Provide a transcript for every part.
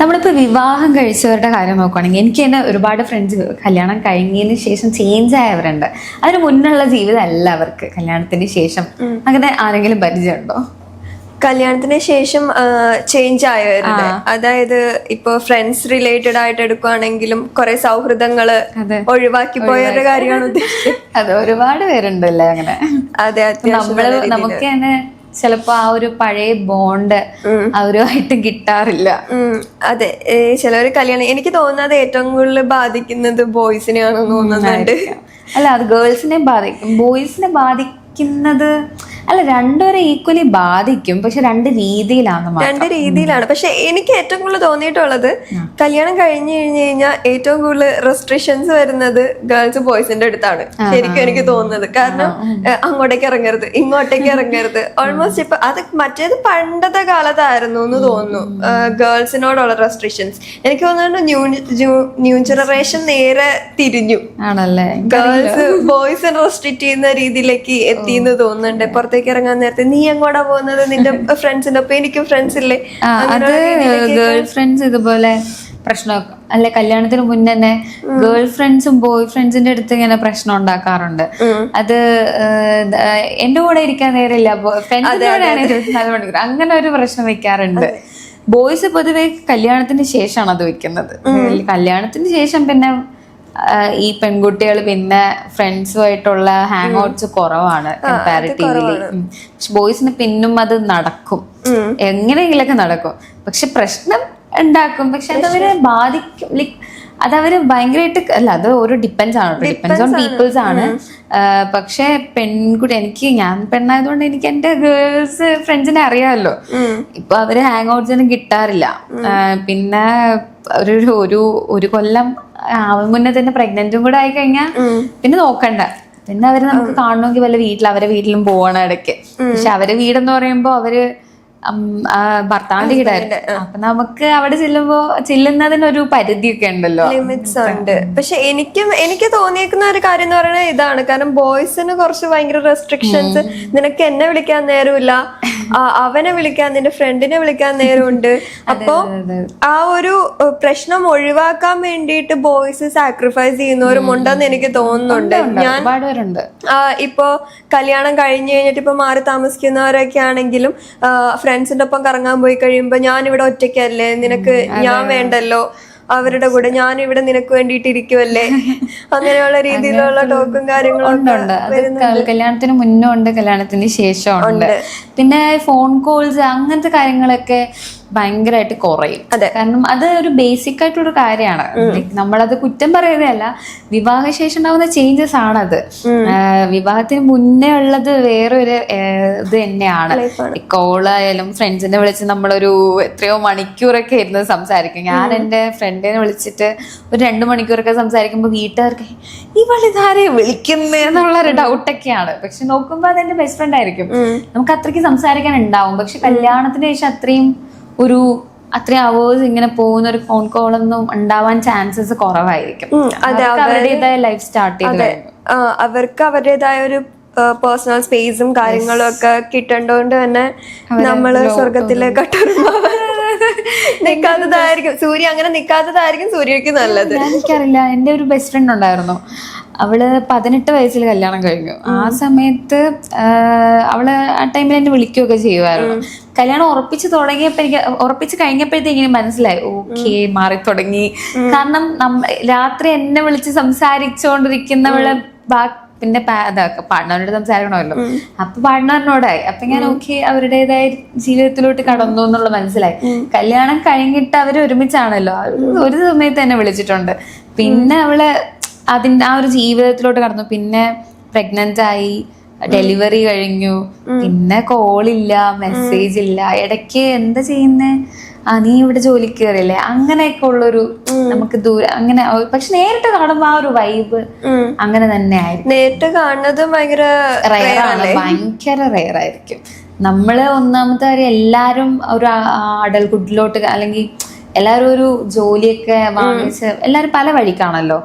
നമ്മളിപ്പോൾ വിവാഹം കഴിച്ചവരുടെ കാര്യം നോക്കുകയാണെങ്കിൽ എനിക്ക് തന്നെ ഒരുപാട് ഫ്രണ്ട്സ് കല്യാണം കഴിഞ്ഞതിന് ശേഷം ചേഞ്ച് ആയവരുണ്ട്. അതിന് മുന്നുള്ള ജീവിതം അല്ല അവർക്ക്. കല്യാണത്തിന് ശേഷം അങ്ങനെ ആരെങ്കിലും പരിചയമുണ്ടോ? കല്യാണത്തിന് ശേഷം ചേഞ്ച് ആയവരുണ്ട് അതായത് ഇപ്പൊ ഫ്രണ്ട്സ് റിലേറ്റഡ് ആയിട്ട് എടുക്കുവാണെങ്കിലും കുറെ സൗഹൃദങ്ങൾ ഒഴിവാക്കി പോയവരുടെ കാര്യമാണ് ഉദ്ദേശിച്ചത്. അത് ഒരുപാട് പേരുണ്ടല്ലേ അങ്ങനെ. അതെ നമ്മൾ നമുക്ക് തന്നെ ചിലപ്പോ ആ ഒരു പഴയ ബോണ്ട് അവരുമായിട്ട് കിട്ടാറില്ല. അതെ. ചിലവർ കല്യാണം എനിക്ക് തോന്നുന്നത് ഏറ്റവും കൂടുതൽ ബാധിക്കുന്നത് ബോയ്സിനെയാണെന്ന് തോന്നുന്നുണ്ട്. അല്ല അത് ഗേൾസിനെ ബാധിക്കും. ബോയ്സിനെ ബാധിക്കുന്നത് അല്ല രണ്ടുപേരെ ഈക്വലി ബാധിക്കും പക്ഷെ രണ്ട് രീതിയിലാണ് രണ്ട് രീതിയിലാണ്. പക്ഷെ എനിക്ക് ഏറ്റവും കൂടുതൽ തോന്നിയിട്ടുള്ളത് കല്യാണം കഴിഞ്ഞു കഴിഞ്ഞു കഴിഞ്ഞാൽ ഏറ്റവും കൂടുതൽ റെസ്ട്രിക്ഷൻസ് വരുന്നത് ഗേൾസ് ബോയ്സിന്റെ അടുത്താണ്. ശരിക്കും എനിക്ക് തോന്നുന്നത്. കാരണം അങ്ങോട്ടേക്ക് ഇറങ്ങരുത് ഇങ്ങോട്ടേക്ക് ഇറങ്ങരുത്. ഓൾമോസ്റ്റ് ഇപ്പൊ അത് മറ്റേത് പണ്ടത്തെ കാലത്തായിരുന്നു എന്ന് തോന്നുന്നു. ഗേൾസിനോടുള്ള റെസ്ട്രിക്ഷൻസ് എനിക്ക് തോന്നുന്നു ന്യൂ ന്യൂ ജനറേഷൻ നേരെ തിരിഞ്ഞു. ആണല്ലേ? ഗേൾസ് ബോയ്സിനെ റെസ്ട്രിക്ട് ചെയ്യുന്ന രീതിയിലേക്ക് എത്തി എന്ന് തോന്നുന്നുണ്ട്. പുറത്തേക്ക് ഇറങ്ങാൻ നേരത്തെ നീ എങ്ങോട്ടാ പോകുന്നത്? നിന്റെ ഫ്രണ്ട്സിന്റെ ഒപ്പം. എനിക്കും ഫ്രണ്ട്സ് ഇല്ലേ? അത് ഗേൾ ഫ്രണ്ട്സ് ഇതുപോലെ പ്രശ്നം അല്ലെ കല്യാണത്തിന് മുന്നേ തന്നെ ഗേൾ ഫ്രണ്ട്സും ബോയ് ഫ്രണ്ട്സിന്റെ അടുത്ത് ഇങ്ങനെ പ്രശ്നം ഉണ്ടാക്കാറുണ്ട്. അത് എന്റെ കൂടെ ഇരിക്കാൻ നേരമില്ല. ഇരുപത്തിനാല് മണിക്കൂർ. അങ്ങനെ ഒരു പ്രശ്നം വെക്കാറുണ്ട്. ബോയ്സ് പൊതുവെ കല്യാണത്തിന് ശേഷമാണ് അത് വെക്കുന്നത്. കല്യാണത്തിന് ശേഷം പിന്നെ ഈ പെൺകുട്ടികൾ പിന്നെ ഫ്രണ്ട്സുമായിട്ടുള്ള ഹാങ് ഔട്ട്സ് കുറവാണ് കമ്പാരിറ്റീവ്ലി പക്ഷെ ബോയ്സിന് പിന്നും അത് നടക്കും. എങ്ങനെയെങ്കിലൊക്കെ നടക്കും. പക്ഷെ പ്രശ്നം ഉണ്ടാക്കും. പക്ഷെ അതവരെ ബാധിക്കും. ലൈക് അതവര് ഭയങ്കരമായിട്ട് അല്ല അത് ഒരു ഡിപ്പെൻസ് ആണ് ഡിപ്പെൻസ് ഓൺ പീപ്പിൾസ് ആണ്. പക്ഷെ പെൺകുട്ടി എനിക്ക് ഞാൻ പെണ്ണായതുകൊണ്ട് എനിക്ക് എന്റെ ഗേൾസ് ഫ്രണ്ട്സിനെ അറിയാമല്ലോ. ഇപ്പൊ അവർ ഹാങ് ഔട്ട്സിന് കിട്ടാറില്ല പിന്നെ ഒരു ഒരു ഒരു കൊല്ലം മുന്നേ തന്നെ പ്രഗ്നന്റും കൂടെ ആയി കഴിഞ്ഞാൽ പിന്നെ നോക്കണ്ട. പിന്നെ അവർ നമുക്ക് കാണണമെങ്കിൽ വല്ല വീട്ടിൽ അവരെ വീട്ടിലും പോവണം ഇടയ്ക്ക്. പക്ഷെ അവരെ വീടെന്ന് പറയുമ്പോ അവർ ഭർത്താവിന്റെ വീടായിരുന്നു അപ്പൊ നമുക്ക് അവിടെ ചെല്ലുമ്പോ ചെല്ലുന്നതിനൊരു പരിധിയൊക്കെ ഉണ്ടല്ലോ. ലിമിറ്റ്സ് ഉണ്ട്. പക്ഷെ എനിക്കും എനിക്ക് തോന്നിയേക്കുന്ന ഒരു കാര്യം എന്ന് പറയുന്നത് ഇതാണ്. കാരണം ബോയ്സിന് കുറച്ച് ഭയങ്കര റെസ്ട്രിക്ഷൻസ് നിനക്ക് എന്നെ വിളിക്കാൻ നേരമില്ല. അവനെ വിളിക്കാൻ നിന്റെ ഫ്രണ്ടിനെ വിളിക്കാൻ നേരമുണ്ട്. അപ്പൊ ആ ഒരു പ്രശ്നം ഒഴിവാക്കാൻ വേണ്ടിയിട്ട് ബോയ്സ് സാക്രിഫൈസ് ചെയ്യുന്നവരും ഉണ്ടെന്ന് എനിക്ക് തോന്നുന്നുണ്ട്. ഞാൻ ഇപ്പോ കല്യാണം കഴിഞ്ഞു കഴിഞ്ഞിട്ട് ഇപ്പൊ മാറി താമസിക്കുന്നവരൊക്കെ ആണെങ്കിലും ഫ്രണ്ട്സിന്റെ ഒപ്പം കറങ്ങാൻ പോയി കഴിയുമ്പോ ഞാൻ ഇവിടെ ഒറ്റയ്ക്കല്ലേ? നിനക്ക് ഞാൻ വേണ്ടല്ലോ? അവരുടെ കൂടെ ഞാൻ ഇവിടെ നിനക്ക് വേണ്ടിയിട്ട് ഇരിക്കുമല്ലേ അങ്ങനെയുള്ള രീതിയിലുള്ള ടോക്കും കാര്യങ്ങളും കല്യാണത്തിന് മുന്നേ ഉണ്ട് കല്യാണത്തിന് ശേഷം ഉണ്ട്. പിന്നെ ഫോൺ കോൾസ് അങ്ങനത്തെ കാര്യങ്ങളൊക്കെ ഭയങ്കരമായിട്ട് കുറയും. അതെ. കാരണം അത് ഒരു ബേസിക് ആയിട്ടൊരു കാര്യമാണ്. നമ്മളത് കുറ്റം പറയുകയല്ല വിവാഹശേഷം ഉണ്ടാവുന്ന ചേഞ്ചസ് ആണത് അത് വിവാഹത്തിന് മുന്നേ ഉള്ളത് വേറൊരു ആഹ് ഇത് തന്നെയാണ്. കോളായാലും ഫ്രണ്ട്സിനെ വിളിച്ച് നമ്മളൊരു എത്രയോ മണിക്കൂറൊക്കെ ഇരുന്ന് സംസാരിക്കും. ഞാൻ എന്റെ ഫ്രണ്ടിനെ വിളിച്ചിട്ട് ഒരു രണ്ട് മണിക്കൂറൊക്കെ സംസാരിക്കുമ്പോൾ വീട്ടുകാർക്ക് ഇവളിതാരെ വിളിക്കുന്നേ? എന്നുള്ള ഒരു ഡൗട്ടൊക്കെയാണ് പക്ഷെ നോക്കുമ്പോൾ അതെന്റെ ബെസ്റ്റ് ഫ്രണ്ട് ആയിരിക്കും. നമുക്ക് അത്രയ്ക്ക് സംസാരിക്കാൻ ഉണ്ടാവും. പക്ഷെ കല്യാണത്തിന് ശേഷം അത്രയും ഒരു അത്രയും അവേഴ്സ് ഇങ്ങനെ പോകുന്ന ഒരു ഫോൺ കോൾ ഒന്നും ഉണ്ടാവാൻ ചാൻസസ് കുറവായിരിക്കും. അവരുടേതായ ലൈഫ് സ്റ്റാർട്ട് ചെയ്ത് അവർക്ക് അവരുടേതായ ഒരു പേഴ്സണൽ സ്പേസും കാര്യങ്ങളും ഒക്കെ കിട്ടേണ്ടതുകൊണ്ട് തന്നെ നമ്മൾ സ്വർഗത്തിലെ കട്ടുറുമാവ് നിക്കാത്തതായിരിക്കും. സൂര്യ അങ്ങനെ നിക്കാത്തതായിരിക്കും സൂര്യക്ക് നല്ലത്. എനിക്കറിയില്ല. എന്റെ ഒരു ബെസ്റ്റ് ഫ്രണ്ട് ഉണ്ടായിരുന്നു. അവൾ പതിനെട്ട് വയസ്സിൽ കല്യാണം കഴിഞ്ഞു. ആ സമയത്ത് അവൾ ആ ടൈമിൽ എന്നെ വിളിക്കുകയൊക്കെ ചെയ്യുമായിരുന്നു. കല്യാണം ഉറപ്പിച്ച് തുടങ്ങിയപ്പോ എനിക്ക് ഉറപ്പിച്ച് കഴിഞ്ഞപ്പോഴത്തേക്കും മനസ്സിലായി. ഓക്കെ മാറി തുടങ്ങി. കാരണം നമ്മ രാത്രി എന്നെ വിളിച്ച് സംസാരിച്ചുകൊണ്ടിരിക്കുന്നവൾ പിന്നെ പാർട്ട്ണറിനോട് സംസാരിക്കണമല്ലോ. അപ്പൊ പാർട്ട്ണറിനോടായി അപ്പൊ ഞാൻ ഓക്കെ അവരുടേതായ ജീവിതത്തിലോട്ട് കടന്നു എന്നുള്ള മനസ്സിലായി. കല്യാണം കഴിഞ്ഞിട്ട് അവർ ഒരുമിച്ചാണല്ലോ. ഒരു സമയത്ത് തന്നെ വിളിച്ചിട്ടുണ്ട്. പിന്നെ അവൾ അതിന്റെ ആ ഒരു ജീവിതത്തിലോട്ട് കടന്നു. പിന്നെ പ്രഗ്നന്റ് ആയി ഡെലിവറി കഴിഞ്ഞു. പിന്നെ കോളില്ല മെസ്സേജ് ഇല്ല. ഇടയ്ക്ക് എന്താ ചെയ്യുന്നേ? ആ നീ ഇവിടെ ജോലിക്ക് കയറിയല്ലേ അങ്ങനെയൊക്കെ ഉള്ളൊരു നമുക്ക് ദൂരെ അങ്ങനെ പക്ഷെ നേരിട്ട് കാണുമ്പോ ആ ഒരു വൈബ് അങ്ങനെ തന്നെ ആയിരിക്കും. നേരിട്ട് കാണുന്നത് ഭയങ്കര റയറാണ് ഭയങ്കര റയർ ആയിരിക്കും. നമ്മൾ ഒന്നാമത്തെ കാര്യം എല്ലാരും ഒരു അഡൽഹുഡിലോട്ട് അല്ലെങ്കിൽ എല്ലാരും ഒരു ജോലിയൊക്കെ വാങ്ങിച്ച് എല്ലാരും പല വഴിക്കാണല്ലോ.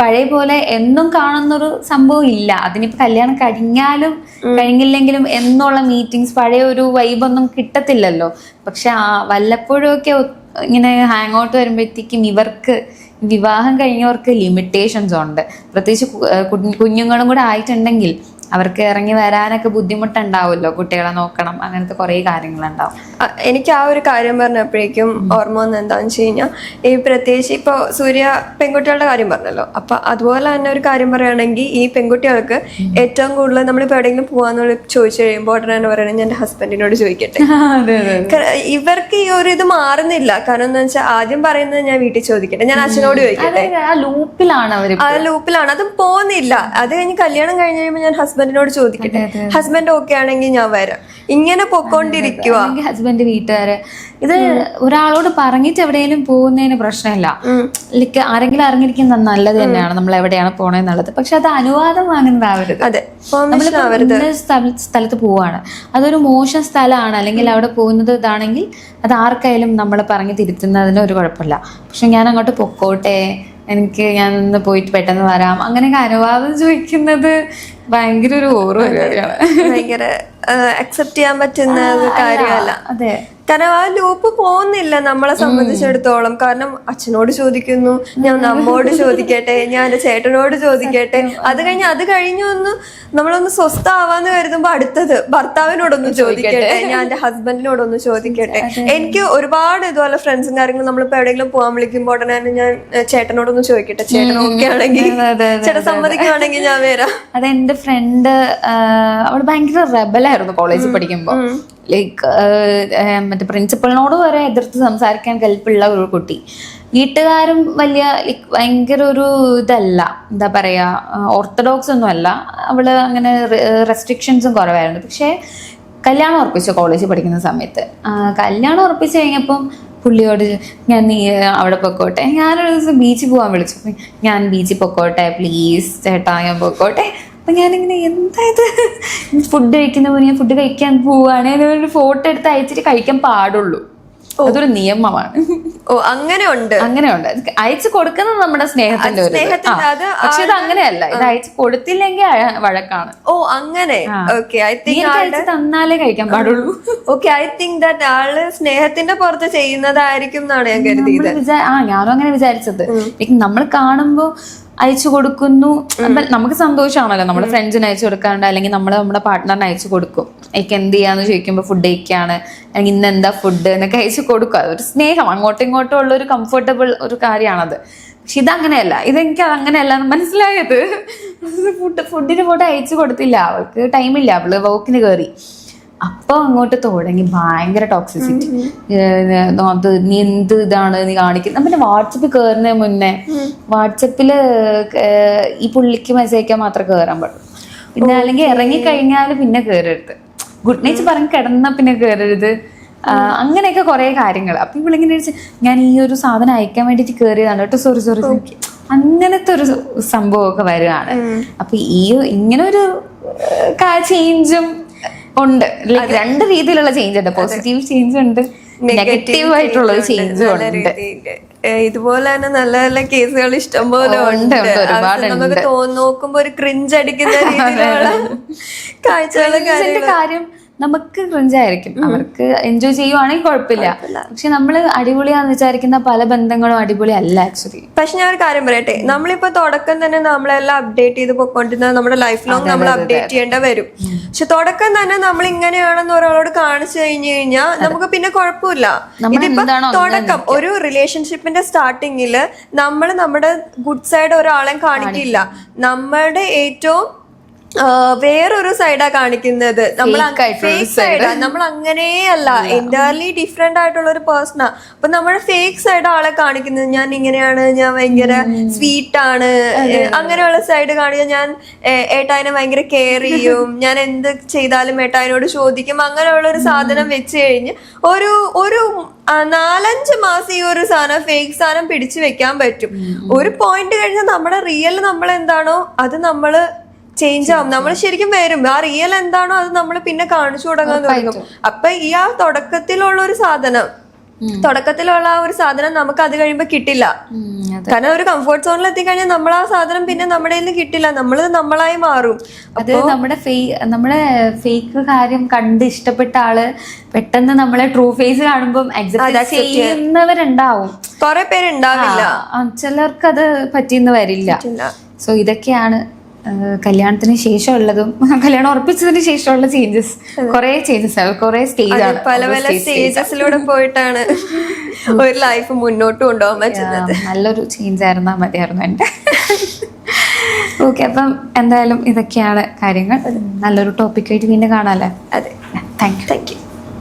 പഴയ പോലെ എന്നും കാണുന്നൊരു സംഭവം ഇല്ല. അതിനിപ്പോ കല്യാണം കഴിഞ്ഞാലും കഴിഞ്ഞില്ലെങ്കിലും എന്നുള്ള മീറ്റിങ്സ് പഴയ ഒരു വൈബൊന്നും കിട്ടത്തില്ലല്ലോ. പക്ഷെ ആ വല്ലപ്പോഴും ഒക്കെ ഇങ്ങനെ ഹാങ് ഔട്ട് വരുമ്പോഴത്തേക്കും ഇവർക്ക് വിവാഹം കഴിഞ്ഞവർക്ക് ലിമിറ്റേഷൻസ് ഉണ്ട്. പ്രത്യേകിച്ച് കുഞ്ഞുങ്ങളും കൂടെ ആയിട്ടുണ്ടെങ്കിൽ അവർക്ക് ഇറങ്ങി വരാനൊക്കെ ബുദ്ധിമുട്ടുണ്ടാവുമല്ലോ കുട്ടികളെ നോക്കണം. അങ്ങനത്തെ കുറേ കാര്യങ്ങളുണ്ടാവും. എനിക്ക് ആ ഒരു കാര്യം പറഞ്ഞപ്പോഴേക്കും ഓർമ്മ വന്ന എന്താണെന്ന് വെച്ച് കഴിഞ്ഞാൽ ഈ പ്രത്യേകിച്ച് ഇപ്പോൾ സൂര്യ പെൺകുട്ടികളുടെ കാര്യം പറഞ്ഞല്ലോ. അപ്പൊ അതുപോലെ തന്നെ ഒരു കാര്യം പറയുകയാണെങ്കിൽ ഈ പെൺകുട്ടികൾക്ക് ഏറ്റവും കൂടുതൽ നമ്മളിപ്പോൾ എവിടെയെങ്കിലും പോകാന്നുള്ള ചോദിച്ചു കഴിയുമ്പോൾ ഉടനെ തന്നെ പറയണത് ഞാൻ എന്റെ ഹസ്ബൻഡിനോട് ചോദിക്കട്ടെ? ഇവർക്ക് ഈ ഒരു ഇത് മാറുന്നില്ല. കാരണം എന്താ വെച്ചാൽ ആദ്യം പറയുന്നത് ഞാൻ വീട്ടിൽ ചോദിക്കട്ടെ ഞാൻ അച്ഛനോട് ചോദിക്കട്ടെ. ആ ലൂപ്പിലാണ് അവർ ആ ലൂപ്പിലാണ് അതും പോകുന്നില്ല. അത് കഴിഞ്ഞ് കല്യാണം കഴിഞ്ഞ് കഴിയുമ്പോൾ ഞാൻ ഹസ്ബൻഡിനോട് ചോദിക്കട്ടെ. ഹസ്ബൻഡ് ഓക്കെ ആണെങ്കിൽ ഞാൻ വരാം. ഇങ്ങനെ പൊക്കോണ്ടിരിക്കുക ഹസ്ബൻഡ് വീട്ടുകാര്. ഇത് ഒരാളോട് പറഞ്ഞിട്ട് എവിടെയെങ്കിലും പോകുന്നതിന് പ്രശ്നമില്ല. ലൈക്ക് ആരെങ്കിലും അറിഞ്ഞിരിക്കുന്നത് നല്ലത് തന്നെയാണ്. നമ്മൾ എവിടെയാണ് പോണെന്നുള്ളത്. പക്ഷെ അത് അനുവാദം വാങ്ങുന്നതാവരുത് അതെ. സ്ഥലത്ത് പോവാണ്. അതൊരു മോശം സ്ഥലമാണ്. അല്ലെങ്കിൽ അവിടെ പോകുന്നത് ഇതാണെങ്കിൽ അത് ആർക്കായാലും നമ്മൾ പറഞ്ഞ് തിരുത്തുന്നതിന് ഒരു കുഴപ്പമില്ല. പക്ഷെ ഞാൻ അങ്ങോട്ട് പൊക്കോട്ടെ. എനിക്ക് ഞാൻ ഒന്ന് പോയിട്ട് പെട്ടെന്ന് വരാം. അങ്ങനെയൊക്കെ അനുവാദം ചോദിക്കുന്നത് ഭയങ്കര ഒരു ഓറ് പരിപാടിയാണ്. ഭയങ്കര അക്സെപ്റ്റ് ചെയ്യാൻ പറ്റുന്ന കാര്യമല്ല. അതെ. കാരണം ആ ലൂപ്പ് പോകുന്നില്ല നമ്മളെ സംബന്ധിച്ചിടത്തോളം. കാരണം അച്ഛനോട് ചോദിക്കുന്നു ഞാൻ നമ്മോട് ചോദിക്കട്ടെ ഞാൻ എന്റെ ചേട്ടനോട് ചോദിക്കട്ടെ. അത് കഴിഞ്ഞ് അത് കഴിഞ്ഞു ഒന്ന് നമ്മളൊന്ന് സ്വസ്ഥാവാന്ന് കരുതുമ്പോ അടുത്തത് ഭർത്താവിനോടൊന്ന് ചോദിക്കട്ടെ. ഞാൻ എന്റെ ഹസ്ബൻഡിനോടൊന്ന് ചോദിക്കട്ടെ. എനിക്ക് ഒരുപാട് ഇതുപോലെ ഫ്രണ്ട്സും കാര്യങ്ങളും നമ്മളിപ്പോ എവിടെയെങ്കിലും പോകാൻ വിളിക്കുമ്പോൾ ഉടനെ തന്നെ ഞാൻ ചേട്ടനോടൊന്ന് ചോദിക്കട്ടെ. ചേട്ടൻ ഓക്കെ ആണെങ്കിൽ ചേട്ടൻ സമ്മതിക്കുവാണെങ്കിൽ ഞാൻ വരാം. അതെന്റെ ഫ്രണ്ട് അവൾ ഭയങ്കര റെബലായിരുന്നു കോളേജിൽ പഠിക്കുമ്പോൾ ലൈക്ക് മറ്റേ പ്രിൻസിപ്പളിനോട് വരെ എതിർത്ത് സംസാരിക്കാൻ കൽപ്പുള്ള ഒരു കുട്ടി. വീട്ടുകാരും വലിയ ലൈക്ക് ഭയങ്കര ഒരു ഇതല്ല. എന്താ പറയുക ഓർത്തഡോക്സ് ഒന്നും അല്ല. അവൾ അങ്ങനെ റെസ്ട്രിക്ഷൻസും കുറവായിരുന്നു. പക്ഷേ കല്യാണം ഉറപ്പിച്ചു കോളേജിൽ പഠിക്കുന്ന സമയത്ത്. കല്യാണം ഉറപ്പിച്ചു കഴിഞ്ഞപ്പം പുള്ളിയോട് ഞാൻ നീ അവിടെ പൊക്കോട്ടെ. ഞാനൊരു ദിവസം ബീച്ചിൽ പോകാൻ വിളിച്ചു. ഞാൻ ബീച്ചിൽ പൊക്കോട്ടെ പ്ലീസ് ചേട്ടാ ഞാൻ പൊക്കോട്ടെ. അപ്പൊ ഞാനിങ്ങനെ എന്താ ഇത് ഫുഡ് കഴിക്കുന്ന പോലെ ഞാൻ ഫുഡ് കഴിക്കാൻ പോവുകയാണ് ഒരു ഫോട്ടോ എടുത്ത് അയച്ചിട്ട് കഴിക്കാൻ പാടുള്ളൂ. അതൊരു നിയമമാണ്. ഓ അങ്ങനെ ഉണ്ട് അങ്ങനെ ഉണ്ട് അയച്ചു കൊടുക്കുന്നത് നമ്മുടെ സ്നേഹത്തിന്റെ ഒരു പക്ഷെ ഇത് അങ്ങനെയല്ല. ഇത് അയച്ചു കൊടുത്തില്ലെങ്കിൽ വഴക്കാണ്. ഓ അങ്ങനെ. ഓക്കെ ഐ തിങ്ക് അയച്ചു തന്നാലേ കഴിക്കാൻ പാടുള്ളൂ. Okay I think that all സ്നേഹത്തിന്റെ പുറത്ത് ചെയ്യുന്നതായിരിക്കും എന്നാണ് ഞാൻ കരുതിയത്. ആ ഞാനും അങ്ങനെ വിചാരിച്ചത്. നമ്മൾ കാണുമ്പോ അയച്ചു കൊടുക്കുന്നു. നമുക്ക് സന്തോഷമാണല്ലോ. നമ്മുടെ ഫ്രണ്ട്സിന് അയച്ചു കൊടുക്കാറുണ്ട് അല്ലെങ്കിൽ നമ്മൾ നമ്മുടെ പാർട്ട്ണറിന് അയച്ചു കൊടുക്കും. എനിക്ക് എന്ത് ചെയ്യാന്ന് ചോദിക്കുമ്പോൾ ഫുഡ് കഴിക്കാണ്. അല്ലെങ്കിൽ ഇന്ന് എന്താ ഫുഡ് എന്നൊക്കെ അയച്ചു കൊടുക്കും. അതൊരു സ്നേഹം. അങ്ങോട്ടും ഇങ്ങോട്ടും ഉള്ള ഒരു കംഫർട്ടബിൾ ഒരു കാര്യമാണത്. പക്ഷെ ഇതങ്ങനെയല്ല. ഇതെനിക്ക് അങ്ങനെയല്ല മനസ്സിലായത്. ഫുഡ് ഫുഡിന് ഫോട്ടോ അയച്ചു കൊടുത്തില്ല. അവൾക്ക് ടൈമില്ല അവൾ വോക്കിന് കയറി അപ്പൊ അങ്ങോട്ട് തുടങ്ങി. ഭയങ്കര ടോക്സിസിറ്റി അത് നീ എന്ത് ഇതാണ് നീ കാണിക്കുന്നത് പിന്നെ വാട്സപ്പ് കയറുന്നതിന് മുന്നേ വാട്സപ്പിൽ ഈ പുള്ളിക്ക് മെസ്സേജ് അയക്കാൻ മാത്രമേ കയറാൻ പാടുള്ളൂ. പിന്നെ അല്ലെങ്കിൽ ഇറങ്ങി കഴിഞ്ഞാൽ പിന്നെ കയറരുത് ഗുഡ് നൈറ്റ് പറഞ്ഞ് കിടന്ന പിന്നെ കയറരുത് അങ്ങനെയൊക്കെ കുറെ കാര്യങ്ങൾ അപ്പൊ ഇവളിങ്ങനെ ഞാൻ ഈ ഒരു സാധനം അയക്കാൻ വേണ്ടിട്ട് കയറിയതാണ് കേട്ടോ. സോറി സോറി അങ്ങനത്തെ ഒരു സംഭവമൊക്കെ വരുവാണ് അപ്പൊ ഈ ഇങ്ങനെ ഒരു ചേഞ്ചും ഉണ്ട്. രണ്ട് രീതിയിലുള്ള ചേഞ്ച് ഉണ്ട്. പോസിറ്റീവ് ചേഞ്ച് ഉണ്ട്. നെഗറ്റീവ് ആയിട്ടുള്ള ഒരു ചേഞ്ചും ഉണ്ട്. ഇതുപോലെ തന്നെ നല്ല നല്ല കേസുകൾ ഇഷ്ടംപോലെ ഉണ്ട്. നമുക്ക് തോന്നു നോക്കുമ്പോ ഒരു ക്രിഞ്ച് അടിക്കുന്ന രീതിയിലുള്ള കാഴ്ചകളും കാര്യം നമുക്ക് ക്രിഞ്ചായിരിക്കും അവർക്ക് എൻജോയ് ചെയ്യുവാണെങ്കിൽ കുഴപ്പമില്ല. പക്ഷെ നമ്മൾ അടിപൊളിയാന്ന് വിചാരിക്കുന്ന പല ബന്ധങ്ങളും അടിപൊളി അല്ല ആക്ച്വലി പക്ഷെ ഞാൻ ഒരു കാര്യം പറയട്ടെ. നമ്മളിപ്പോ തുടക്കം തന്നെ നമ്മളെല്ലാം അപ്ഡേറ്റ് ചെയ്ത് പോയിക്കൊണ്ടിരുന്നത് നമ്മുടെ ലൈഫ് ലോങ് നമ്മൾ അപ്ഡേറ്റ് ചെയ്യേണ്ട വരും. പക്ഷെ തുടക്കം തന്നെ നമ്മൾ ഇങ്ങനെയാണെന്ന് ഒരാളോട് കാണിച്ചു കഴിഞ്ഞു കഴിഞ്ഞാൽ നമുക്ക് പിന്നെ കുഴപ്പമില്ല. ഇതിപ്പോ തുടക്കം ഒരു റിലേഷൻഷിപ്പിന്റെ സ്റ്റാർട്ടിങ്ങിൽ നമ്മൾ നമ്മുടെ ഗുഡ് സൈഡ് ഒരാളെ കാണിക്കില്ല. നമ്മുടെ ഏറ്റവും വേറൊരു സൈഡാ കാണിക്കുന്നത്. നമ്മൾ ഫേക്ക് സൈഡാ നമ്മൾ അങ്ങനെയല്ല. എന്റയർലി ഡിഫറെന്റ് ആയിട്ടുള്ള ഒരു പേഴ്സണാ അപ്പൊ നമ്മുടെ ഫേക്ക് സൈഡ് ആളെ കാണിക്കുന്നത് ഞാൻ ഇങ്ങനെയാണ് ഞാൻ ഭയങ്കര സ്വീറ്റ് ആണ്. ഏ, അങ്ങനെയുള്ള സൈഡ് കാണിക്കാൻ ഞാൻ ഏട്ടായനെ ഏട്ടായിനെ ഭയങ്കര കെയർ ചെയ്യും. ഞാൻ എന്ത് ചെയ്താലും ഏട്ടായനോട് ചോദിക്കും. അങ്ങനെയുള്ള ഒരു സാധനം വെച്ച് കഴിഞ്ഞ് ഒരു ഒരു നാലഞ്ച് മാസം ഈ ഒരു സാധനം ഫേക്ക് സാധനം പിടിച്ചു വെക്കാൻ പറ്റും. ഒരു പോയിന്റ് കഴിഞ്ഞാൽ നമ്മുടെ റിയൽ നമ്മൾ എന്താണോ അത് നമ്മൾ ചേഞ്ച് ആവും. നമ്മൾ ശരിക്കും വരും ആ റിയൽ എന്താണോ അത് നമ്മൾ പിന്നെ കാണിച്ചു തുടങ്ങാൻ തുടങ്ങും. അപ്പൊ ഈ ആ തുടക്കത്തിലുള്ള ഒരു സാധനം തുടക്കത്തിലുള്ള ആ ഒരു സാധനം നമുക്ക് അത് കഴിയുമ്പോൾ കിട്ടില്ല. കാരണം ഒരു കംഫർട്ട് സോണിൽ എത്തിക്കഴിഞ്ഞാൽ നമ്മൾ ആ സാധനം പിന്നെ നമ്മുടെ നിന്ന് കിട്ടില്ല. നമ്മൾ നമ്മളായി മാറും. അത് നമ്മുടെ ഫേ നമ്മുടെ ഫേക്ക് കാര്യം കണ്ട് ഇഷ്ടപ്പെട്ട ആൾ പെട്ടെന്ന് നമ്മളെ ട്രൂ ഫേസ് കാണുമ്പോൾ ചെയ്യുന്നവരുണ്ടാവും. കുറെ പേരുണ്ടാവില്ല. ചിലർക്ക് അത് പറ്റിയെന്ന് വരില്ല. സോ ഇതൊക്കെയാണ് കല്യാണത്തിന് ശേഷമുള്ളതും കല്യാണം ഉറപ്പിച്ചതിന് ശേഷമുള്ള ചേഞ്ചസ് കുറെ ചേഞ്ചസ് കുറെ സ്റ്റേജ് ആണ്. പല പല സ്റ്റേജസിലൂടെ പോയിട്ടാണ് ഒരു ലൈഫ് മുന്നോട്ട് കൊണ്ടുപോകാൻ പറ്റുന്നത്. നല്ലൊരു ചേഞ്ച് ആയിരുന്നാ മതിയായിരുന്നു എന്റെ. ഓക്കെ അപ്പം എന്തായാലും ഇതൊക്കെയാണ് കാര്യങ്ങൾ. നല്ലൊരു ടോപ്പിക്കായിട്ട് വീണ്ടും കാണാല്ലേ അതെ. Thank you thank you